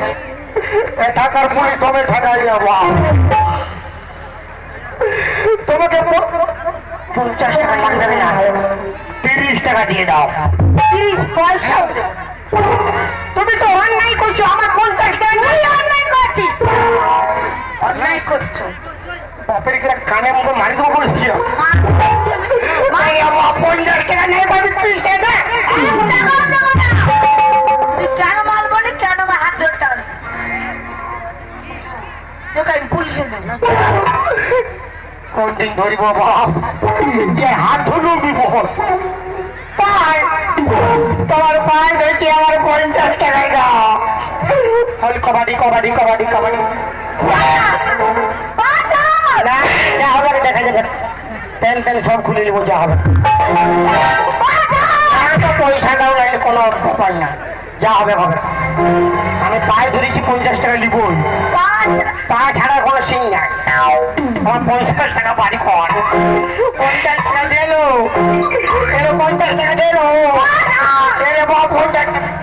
নাই। এ টাকার পুলিশ তবে ঠেকাই তোমাকে পঞ্চাশ টাকা লাগবে না। তিরিশ টাকা দিয়ে দাও। তিরিশ পয়সা। তুমি তো অন্যায় করছ আমার পঞ্চাশ টাকা অন্যায় করছিস। অন্যায় করছ। বাপের কিনা কানে মুখে মারি দেবো বলেছি পঞ্চাশ টাকা নেই পাবি তিরিশ টাকা দিন ধরিব যে হাত ধরু বিপদ তোমার পায়ে ধরেছি, আমার পঞ্চাশ টাকায় দাও হল কবাডি কবাডি কবাডি। কবাডি যা হবে দেখা যাবে। সব খুলে যা হবে। পয়সা দাও নাইলে কোনো ব্যাপার না। যা হবে হবে। আমি পায়ে ধরেছি পঞ্চাশ টাকা লিখুন তা ছাড়া কোনো সিং নাই। আমার পঞ্চাশ টাকা বাড়ি কর। পঞ্চাশ টাকা দিল পঞ্চাশ টাকা দিল পঞ্চাশ টাকা।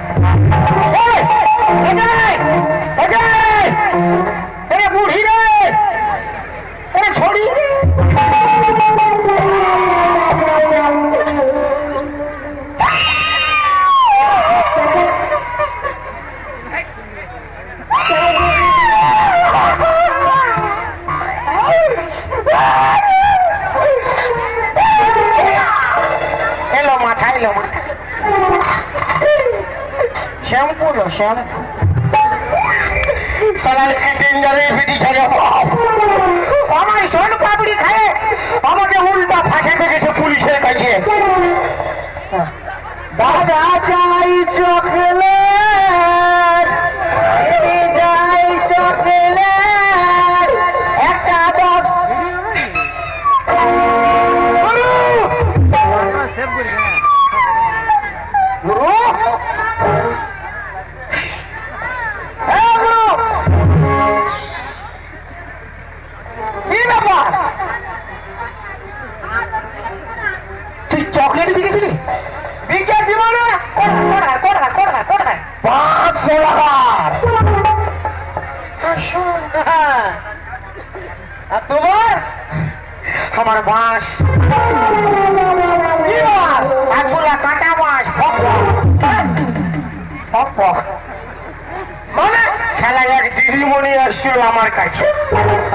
মানে খেলা এক দিদিমণি আসছিল আমার কাছে।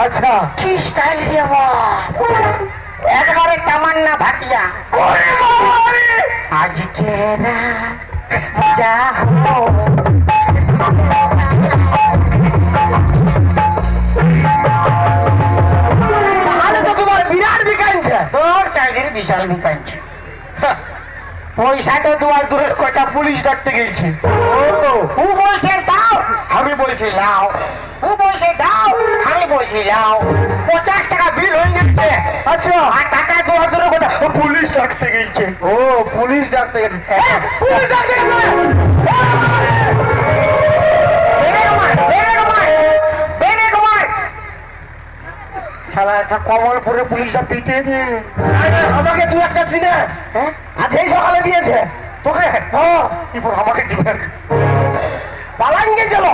আচ্ছা। কি স্টাইল দিয়ে একবারে তামান্না ভাটিয়া। আজকে যা হলো বিরাট বিকাইছে তোর চাকরির বিশাল বিকাইছে পয়সা তো দুয়ার দূরের কটা পুলিশ ডাকতে গেছে ও বলছে দাও আমি বলছি লাও ও বলছে দাও আমি বলছি লাও পঞ্চাশ টাকা বিল হয়ে গেছে আচ্ছা আর টাকা দুয়ার দূরের কটা ও পুলিশ ডাকতে গেছে ও পুলিশ ডাকতে গেছে পুলিশ ডাকতে গেছে বেরে কুমার বেরে কুমার বেরে কুমার শালা, একটা কমলপুরে পুলিশটা পিটিয়ে দিয়ে। আমাকে দু একটা চিনে। হ্যাঁ? আজ এই সকালে দিয়েছে। তোকে? কি আমাকে দিবে। পালান গেছিল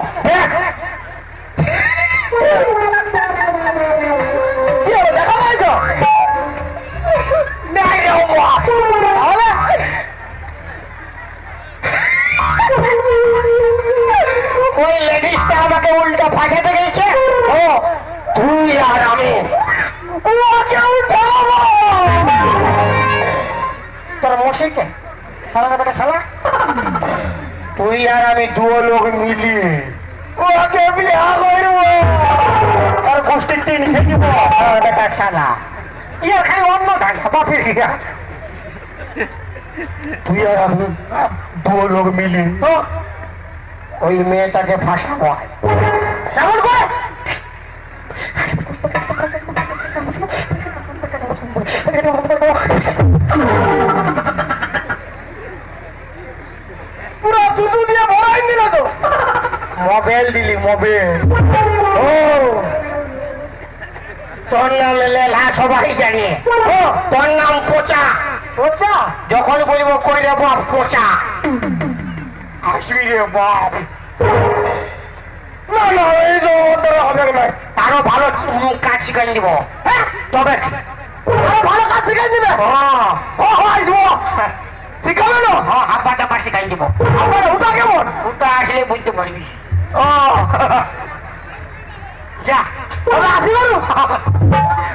ওই লেডিসটা আমাকে উল্টা ফাঁসাতে গেছে। ও তুই আর আমি ওকে উঠাবো। তোর মশিকে শালা বেটা শালা? তুই আর আমি দুও লোক মিলিয়ে ওকে বিয়া করব। তার গোষ্ঠীর খেটিব শালা বেটা শালা। ইয়ার খালি অন্য ঢাকা বাপের গিয়া তুই আর আমি দুও লোক মিলিয়ে ওই মেয়েটাকে ফাঁসাবো কেমন করে সবাই জানে। ও তোর নাম পোচা। পোচা? যখন বলব কই রে বাপ পোচা। আসবি রে বাপ। না না এই যে হবে না। আরও ভালো কাজ শিখাই দিব হ্যাঁ তবে। আরও ভালো কাজ শিখাই দিবে হ্যাঁ ও আসব। শিখাবে না? হ্যাঁ শিখাই দিব ওটা কেমন? ওটা আসলে বুঝতে পারবি। ও। যা তবে আসি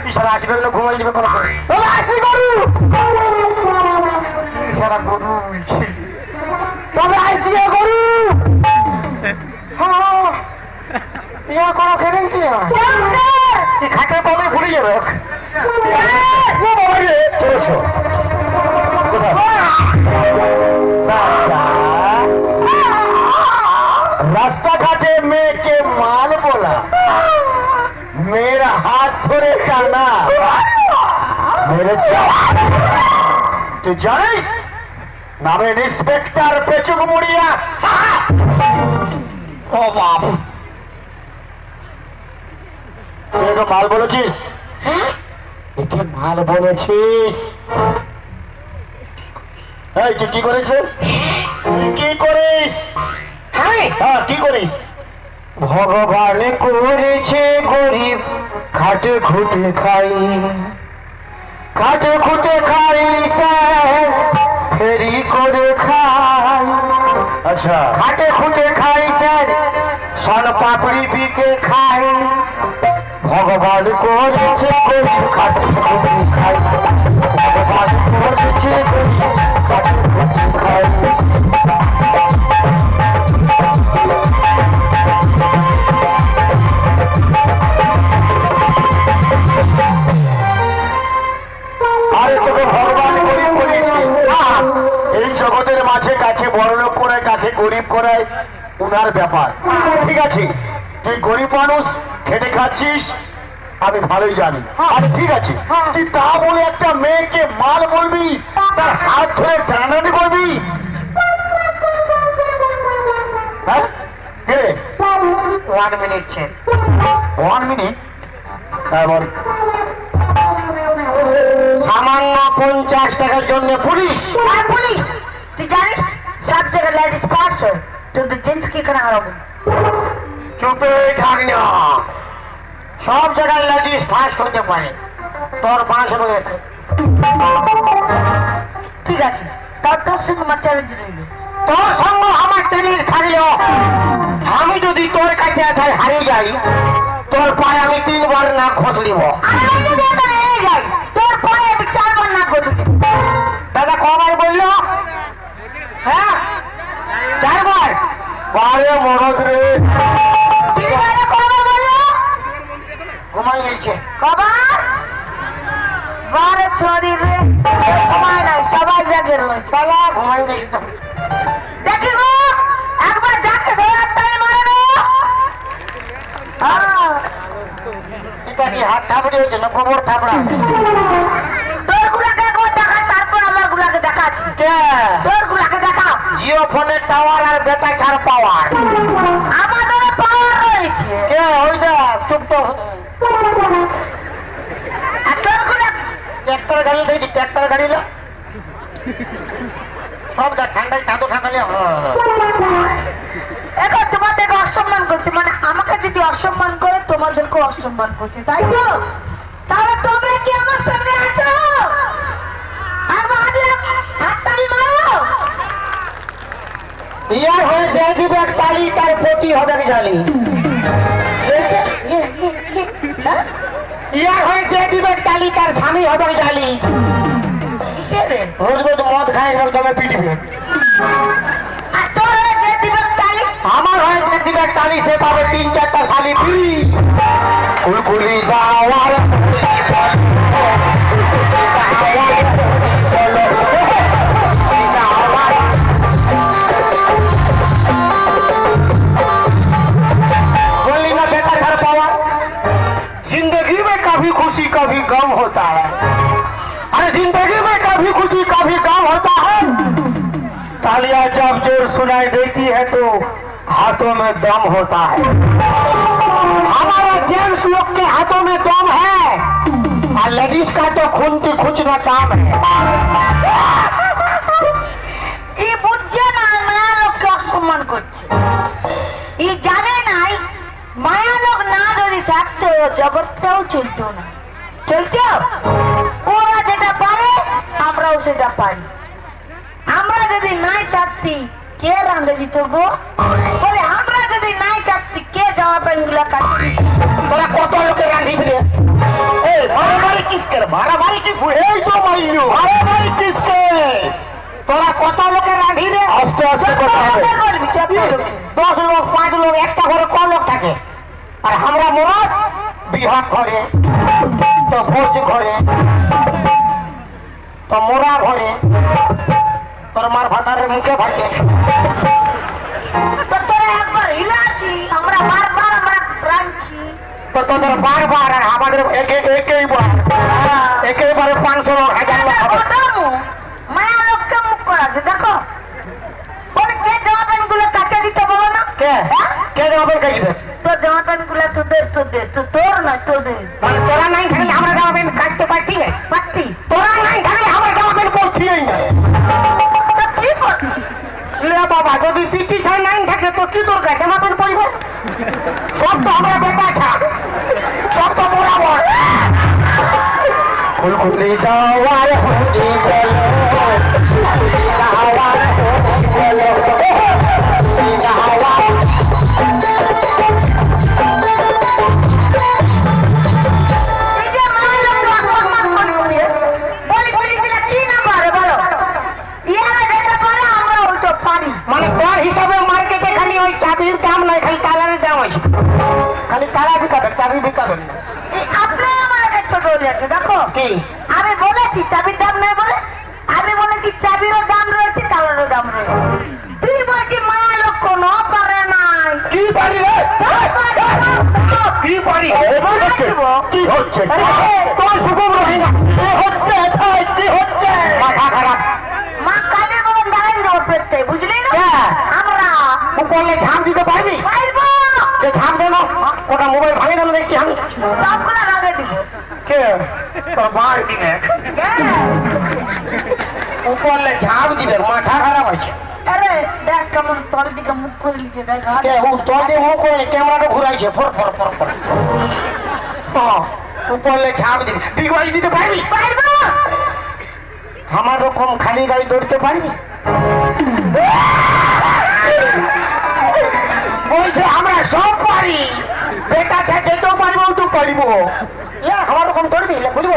ইশারা আসবে না ঘুমাই দিবে কোনো আসি করু ইশারা করু তবে আসি হ্যাঁ। ইয়া করো খেলেন কি? খাটের পাবে ভুলে যাবে। চলেছো রাস্তাঘাটে ধরে টানা। মেরেছে। তুই জানিস? নামে ইন্সপেক্টর পেচুক মুড়িয়া। ও বাপ। তুই মাল বলেছিস। একে মাল বলেছিস। এই তুই কি করিস রে? কি করিস? হ্যাঁ। কি করিস? ভগবান করেছে গরিব খাটে খুটে খাই খাটে খুটে খাই ফেরি করে খাই। আচ্ছা। খাটে খুটে খাই স্যার সন পাপড়ি বিকে খাই। ভগবান করেছে খাটে খুটে খাই। ভগবান করেছে খাটে খুটে গরিব করায় উনার ব্যাপার। ঠিক আছে? তুই গরিব মানুষ খেটে খাচ্ছিস আমি ভালোই জানি। আরে ঠিক আছে? তুই তা বলে একটা মেয়েকে মাল বলবি তার হাত ধরে টানানি করবি? হ্যাঁ? ওয়ান মিনিট ওয়ান মিনিট হ্যাঁ সামান্য পঞ্চাশ টাকার জন্য পুলিশ। পুলিশ। তুই জানিস? সব জায়গায় লেডিস ফার্স্ট হয় কিন্তু জেন্টস কি চুপে থাক না সব জায়গায় লেডিস ফার্স্ট হতে পারে তোর পাঁচ রয়েছে ঠিক আছে তার তোর সঙ্গে আমার চ্যালেঞ্জ রইল তোর সঙ্গে আমার চ্যালেঞ্জ থাকলেও আমি যদি তোর কাছে হারিয়ে যাই তোর পায়ে আমি তিনবার না খসলিব আর আমি যদি বারে মরদ রে। ঘুমাই গেছে কবার বারে ছড়ি রে। সময় নাই সবাই জাগে রয়েছে সালা ঘুমাই গেছে দেখি গো একবার যাকে সবাই তাই মারে না হ্যাঁ। এটা কি হাত থাপড়ি হয়েছে না গোবর থাপড়া তোর গুলাকে একবার দেখা তারপর আমার গুলাকে দেখাচ্ছি তোর গুলাকে জিও ফোনের টাওয়ার আর বেটা ছাড় পাওয়ার আমাদের পাওয়ার রয়েছে। কে? ওই যা চুপ তো। ট্র্যাক্টর গাড়ি দেখছি ট্র্যাক্টর গাড়ি না সব যা ঠান্ডায় চাঁদো ঠান্ডালে এখন তোমাদেরকে অসম্মান করছে মানে আমাকে যদি অসম্মান করে তোমাদেরকে অসম্মান করছে তাই তো? তাহলে তোমরা কি আমার সঙ্গে আছো? হাত- হাততালি ইয়ার হয়ে যে দিবে এক তালি তার প্রতি হবে জালি? ইয়ার হয়ে যে দিবে তালি তার স্বামী হবে জালি? রোজ রোজ মদ খাই সব তবে পিটিবে আমার হয়ে যে দিবে তালি সে পাবে তিন চারটা শালি ফ্রি। কুলকুলি যাওয়ার खुशी कभी गम होता है अरे जिंदगी में कभी खुशी कभी गम होता है तालियां जब जोर सुनाई देती है तो हाथों में दम होता है हमारा जेंट्स लोग के हाथों में दम है और लेडीज का तो खून की खुचना काम है এই বুঝছে না মেয়া লোককে অসম্মান করছে এই জানে নাই মায়া লোক না যদি থাকতো জগৎটাও চলতো না চলতো ওরা যেটা পারে আমরাও সেটা পারি আমরা যদি নাই থাকতি কে রাঁধে দিত গো? বলে আমরা যদি নাই থাকতি কে জামা প্যান্টগুলা কাটে তোরা কত লোকে রাঁধিবি রে এই মারামারি কিসকে? রে? মারামারি কিস এই তো মাইলু মারামারি কিসকে? তোরা কত লোকে রাঁধি রে আস্তে আস্তে। দশ লোক পাঁচ লোক একটা ঘরে ক লোক থাকে। আর আমরা মোরাদ বিহার ঘরে। তো ভোজ ঘরে তো মোরা ঘরে তোর মার ভাতারের মুখে ভাসে। তো তোরা একবার হিলাছি আমরা বারবার আমরা রাঁধছি। তোদের বারবার আর আমাদের এক এক একই বার একই বারে পাঁচশো হাজার মায়া লোককে মুখ করাছে দেখো। বলে কে প্যান্টগুলো কাচা দিতে বলো না? কে? কে জবাবের কাজবে তোর জামা প্যান্টগুলো তোদের তোদের তো তোর নয় তোদের। মানে তোরা নাই থাকলে আমরা জামা প্যান্ট কাচতে পারতি না। পারতিস। তোরা নাই থাকলে আমরা জামা প্যান্ট পরছিই না। তো কি করছিস? লে বাবা যদি পিটি ছাই নাই থাকে তো কি দরকার? জামা প্যান্ট পরিব সব তো আমরা বেটা ছা সব তো বরাবর। ফুলকুলি দাওয়ার হুঁজি বলো ফুলকুলি চাবি না। আপনি আমার আগে ছোট হয়ে যাচ্ছে দেখো। কি? আমি বলেছি চাবির দাম নেই বলে। আমি বলেছি চাবিরও দাম রয়েছে তালারও দাম রয়েছে। তুই বলছি মায়া লোক কোনো পারে নাই। কি পারি রে। কি পারি? কি? হচ্ছে। তোমার সুগম রোহিঙ্গা কি হচ্ছে কি হচ্ছে। মাথা খারাপ। মা কালী বলেন দাঁড়ান বুঝলি না? কে? আমরা বললে ঝাম দিতে পারবি? পারব। যে ঝাম দেন ওটা মোবাইল ভাঙে দেন দেখছি আমি। সবগুলো ভাগে দিব। কে? তোর বার দিবে মাথা খারাপ আছে। আরে দেখ কেমন তোর দিকে মুখ করে দেখ আর কে ও তোর দিয়ে মুখ করে ক্যামেরাটা ঘুরাইছে ফর ফর ফর ফর। ও বললে তুই বাড়ি দিতে পারবি? পারব। আমার রকম খালি গাড়ি দৌড়তে পারবি বলছে আমরা সব পারি বেটা থেকে তো পারব আমার রকম লে বলিব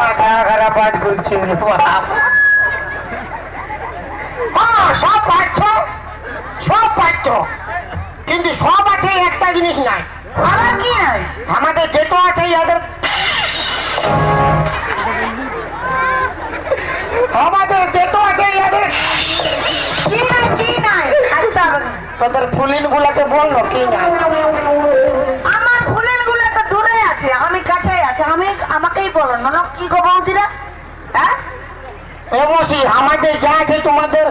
মাথা খারাপ পাঠ করছে রে বাপ। সব পাচ্ছ সব পাচ্ছ কিন্তু সব আছে একটা জিনিস নাই। আমার কি নাই? আমাদের যেটা আছে এদের আমাদের যেটা আছে এদের কি নাই কি নাই? তোদের ফুলিন গুলাকে বলল কি না আমার ফুলেরগুলো তো দূরে আছে আমি কাছে আছে আমি আমাকেই বলো না না, কি গো বৌদিরা? হ্যাঁ? এ বসি আমাদের যা আছে তোমাদের।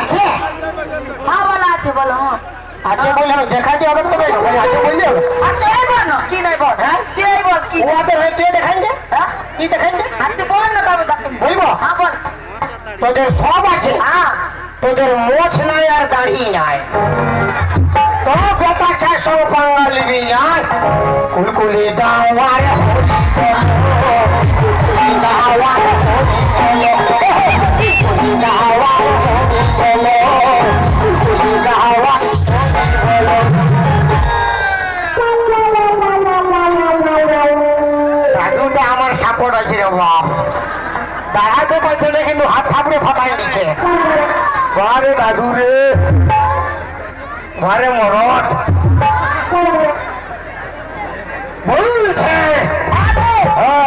আছে? হ্যাঁ বলো আছে বলো হ্যাঁ। আছে বললে হবে দেখাতে হবে তো আছে বললে আচ্ছা এই বল না কি নাই বল হ্যাঁ? কি নাই বল কি? ওদের তুই দেখাই দে হ্যাঁ? কি দেখাই দে আর তুই বল না তবে বলব? হ্যাঁ বল। তোদের সব আছে। হ্যাঁ। তোদের মোছ নাই আর দাড়ি নাই। তো গোপা চারশো বাঙালি নাই কুলকুলি দাওয়ার কুলকুলি দাওয়ার কুলকুলি দাওয়ার কুলকুলি দাওয়ার দাদুটা আমার সাপোর্ট আছে রে বাপ। দাঁড়াতে পারছে না, কিন্তু হাত থাপড়ে ফাটাই দিচ্ছে। দাদু রে ঘরে মরদ বলছে হ্যাঁ